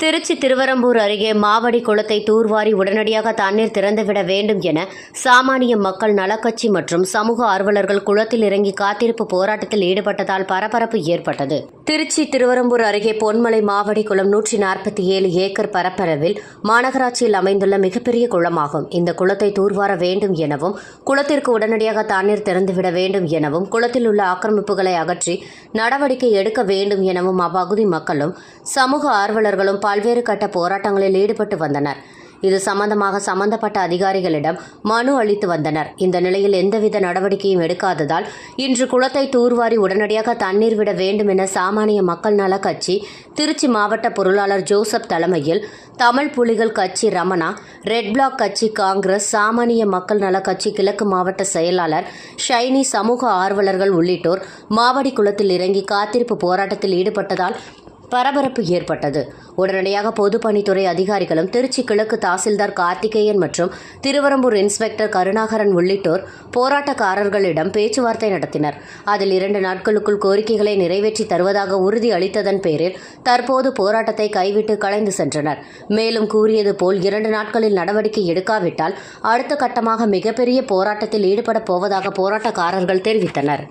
திருச்சி திருவரம்பூர் அருகே மாவடி குளத்தை தூர்வாரி உடனடியாக தண்ணீர் திறந்துவிட வேண்டும் என சாமானிய மக்கள் நலக்கட்சி மற்றும் சமூக ஆர்வலர்கள் குளத்தில் இறங்கி காத்திருப்பு போராட்டத்தில் ஈடுபட்டதால் பரபரப்பு ஏற்பட்டது. திருச்சி திருவரம்பூர் அருகே பொன்மலை மாவடி குளம் நூற்றி நாற்பத்தி ஏழு ஏக்கர் பரப்பளவில் மாநகராட்சியில் அமைந்துள்ள மிகப்பெரிய குளமாகும். இந்த குளத்தை தூர்வார வேண்டும் எனவும் குளத்திற்கு உடனடியாக தண்ணீர் திறந்துவிட வேண்டும் எனவும் குளத்தில் உள்ள ஆக்கிரமிப்புகளை அகற்றி நடவடிக்கை எடுக்க வேண்டும் எனவும் அப்பகுதி மக்களும் சமூக ஆர்வலர்களும் பல்வேறு கட்ட போராட்டங்களில் ஈடுபட்டு வந்தனர். இது சம்பந்தமாக சம்பந்தப்பட்ட அதிகாரிகளிடம் மனு அளித்து வந்தனர். இந்த நிலையில் எந்தவித நடவடிக்கையும் எடுக்காததால் இன்று குளத்தை தூர்வாரி உடனடியாக தண்ணீர் விட வேண்டும் என சாமானிய மக்கள் நல கட்சி திருச்சி மாவட்ட பொருளாளர் ஜோசப் தலைமையில் தமிழ் புலிகள் கட்சி ரமணா ரெட் பிளாக் கட்சி காங்கிரஸ் சாமானிய மக்கள் நல கட்சி கிழக்கு மாவட்ட செயலாளர் ஷைனி சமூக ஆர்வலர்கள் உள்ளிட்டோர் மாவடி குளத்தில் இறங்கி காத்திருப்பு போராட்டத்தில் ஈடுபட்டதால் பரபரப்பு ஏற்பட்டது. உடனடியாக பொதுப்பணித்துறை அதிகாரிகளும் திருச்சி கிழக்கு தாசில்தார் கார்த்திகேயன் மற்றும் திருவரம்பூர் இன்ஸ்பெக்டர் கருணாகரன் உள்ளிட்டோர் போராட்டக்காரர்களிடம் பேச்சுவார்த்தை நடத்தினர். அதில் இரண்டு நாட்களுக்குள் கோரிக்கைகளை நிறைவேற்றி தருவதாக உறுதி அளித்ததன் பேரில் தற்போது போராட்டத்தை கைவிட்டு கலைந்து சென்றனர். மேலும் கூறியது போல் இரண்டு நாட்களில் நடவடிக்கை எடுக்காவிட்டால் அடுத்த கட்டமாக மிகப்பெரிய போராட்டத்தில் ஈடுபடப் போவதாக போராட்டக்காரர்கள் தெரிவித்தனர்.